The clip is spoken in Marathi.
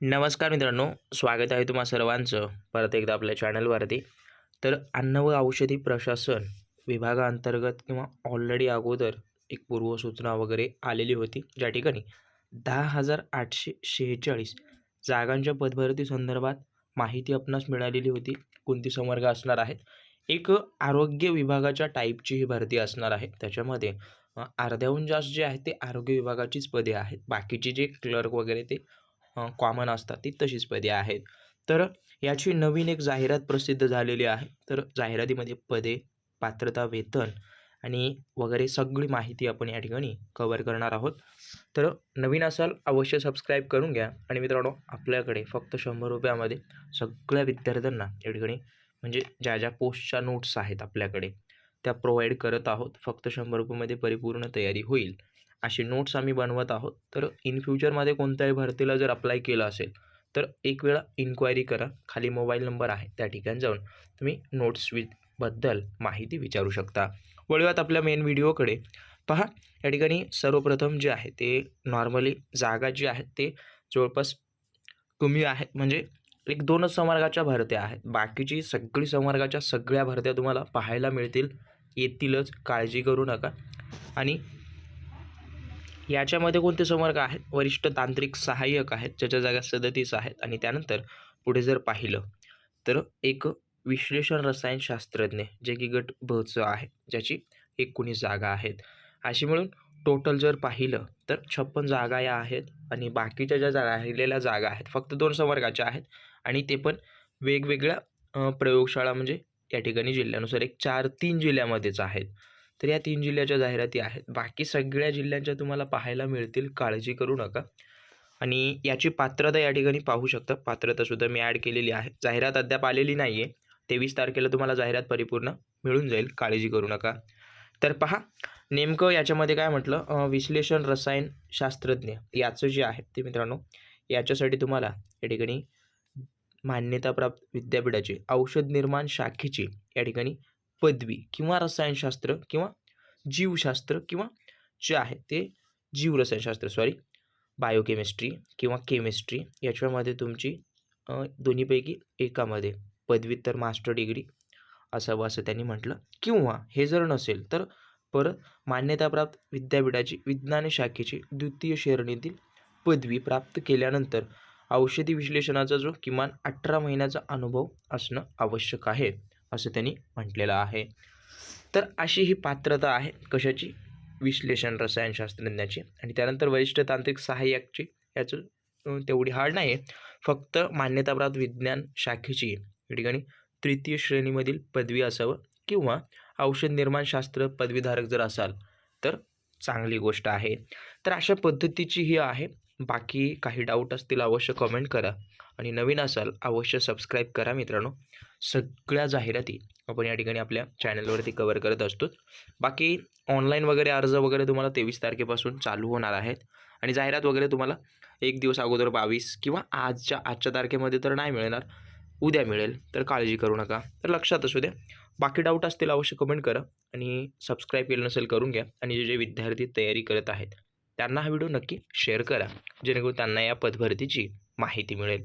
नमस्कार मित्रांनो स्वागत आहे तुम्हा सर्वांचं परत एकदा आपल्या चॅनलवरती. तर अन्न व औषधी प्रशासन विभागाअंतर्गत किंवा ऑलरेडी अगोदर एक पूर्वसूचना वगैरे आलेली होती ज्या ठिकाणी दहा हजार आठशे शेहेचाळीस जागांच्या पदभरती संदर्भात माहिती आपणास मिळालेली होती. कोणती संवर्ग असणार आहेत? एक आरोग्य विभागाच्या टाईपची ही भरती असणार आहे. त्याच्यामध्ये अर्ध्याहून जास्त जे आहे ते आरोग्य विभागाचीच पदे आहेत. बाकीची जे क्लर्क वगैरे ते कॉमन असतात. ती तशीच पदे आहेत. तर याची नवीन एक जाहिरात प्रसिद्ध झालेली आहे. तर जाहिरातीमध्ये पदे पात्रता वेतन आणि वगैरे सगळी माहिती आपण या ठिकाणी कवर करणार आहोत. तर नवीन असाल अवश्य सबस्क्राईब करून घ्या. आणि मित्रांनो आपल्याकडे फक्त शंभर रुपयामध्ये सगळ्या विद्यार्थ्यांना या ठिकाणी म्हणजे ज्या ज्या पोस्टच्या नोट्स आहेत आपल्याकडे त्या प्रोव्हाइड करत आहोत. फक्त शंभर रुपयामध्ये परिपूर्ण तयारी होईल. असे नोट्स आम्ही बनवत आहोत. तर इन फ्युचरमध्ये कोणत्याही भरतीला जर अप्लाय केलं असेल तर एक वेळा इन्क्वायरी करा. खाली मोबाईल नंबर आहे त्या ठिकाणी जाऊन तुम्ही नोट्स वि बद्दल माहिती विचारू शकता. वळूयात आपल्या मेन व्हिडिओकडे पहा या ठिकाणी सर्वप्रथम जे आहे ते नॉर्मली जागा जी आहेत ते जवळपास कमी आहेत. म्हणजे एक दोनच संवर्गाच्या भरत्या आहेत. बाकीची सगळी संवर्गाच्या सगळ्या भरत्या तुम्हाला पाहायला मिळतील. येतीलच काळजी करू नका. आणि याच्यामध्ये कोणते संवर्ग आहेत? वरिष्ठ तांत्रिक सहाय्यक आहेत ज्याच्या जागा सदतीस आहेत आणि त्यानंतर पुढे जर पाहिलं तर एक विश्लेषण रसायनशास्त्रज्ञ जे की गट बचं आहे ज्याची एकोणीस जागा आहेत. अशी मिळून टोटल जर पाहिलं तर छप्पन जागा या आहेत आणि बाकीच्या ज्या जा राहिलेल्या जागा आहेत फक्त दोन संवर्गाच्या आहेत आणि ते पण वेगवेगळ्या प्रयोगशाळा म्हणजे या ठिकाणी जिल्ह्यानुसार एक चार तीन जिल्ह्यामध्येच आहेत. तर या तीन जिल्ह्याच्या जाहिराती आहेत. बाकी सगळ्या जिल्ह्यांच्या तुम्हाला पाहायला मिळतील. काळजी करू नका. आणि याची पात्रता या ठिकाणी पाहू शकता. पात्रतासुद्धा मी ॲड केलेली आहे. जाहिरात अद्याप आलेली नाही आहे तेवीस तारखेला तुम्हाला जाहिरात परिपूर्ण मिळून जाईल. काळजी करू नका. तर पहा नेमकं याच्यामध्ये काय म्हटलं? विश्लेषण रसायन शास्त्रज्ञ याचं जे आहे ते मित्रांनो याच्यासाठी तुम्हाला या ठिकाणी मान्यताप्राप्त विद्यापीठाची औषध निर्माण शाखेची या ठिकाणी पदवी किंवा रसायनशास्त्र किंवा जीवशास्त्र किंवा जे आहे ते जीवरसायनशास्त्र सॉरी बायोकेमिस्ट्री किंवा केमिस्ट्री याच्यामध्ये तुमची दोन्हीपैकी एकामध्ये पदव्युत्तर मास्टर डिग्री असावं असं त्यांनी म्हटलं. किंवा हे जर नसेल तर परत मान्यताप्राप्त विद्यापीठाची विज्ञान शाखेची द्वितीय श्रेणीतील पदवी प्राप्त केल्यानंतर औषधी विश्लेषणाचा जो किमान अठरा महिन्याचा अनुभव असणं आवश्यक आहे. असं त्यांनी म्हटलेलं आहे. तर अशी ही पात्रता आहे कशाची? विश्लेषण रसायनशास्त्रज्ञाची आणि त्यानंतर वरिष्ठ तांत्रिक सहाय्यकची. याचं तेवढी हार्ड नाही आहे फक्त मान्यताप्राप्त विज्ञान शाखेची. या ठिकाणी तृतीय श्रेणीमधील पदवी असावं किंवा औषध निर्माणशास्त्र पदवीधारक जर असाल तर चांगली गोष्ट आहे. तर अशा पद्धतीची ही आहे. बाकी काही डाऊट असतील अवश्य कमेंट करा. आणि नवीन असाल अवश्य सबस्क्राईब करा मित्रांनो. सगळ्या जाहिराती आपण या ठिकाणी आपल्या चॅनलवरती कवर करत असतो बाकी ऑनलाईन वगैरे अर्ज वगैरे तुम्हाला तेवीस तारखेपासून चालू होणार आहेत. आणि जाहिरात वगैरे तुम्हाला एक दिवस अगोदर बावीस किंवा आजच्या आजच्या तारखेमध्ये तर नाही मिळणार. उद्या मिळेल तर काळजी करू नका. तर लक्षात असू द्या. बाकी डाऊट असतील अवश्य कमेंट करा. आणि सबस्क्राईब केलं नसेल करून घ्या. आणि जे जे विद्यार्थी तयारी करत आहेत त्यांना हा व्हिडिओ नक्की शेअर करा जेणेकरून त्यांना या पदभरतीची माहिती मिळेल.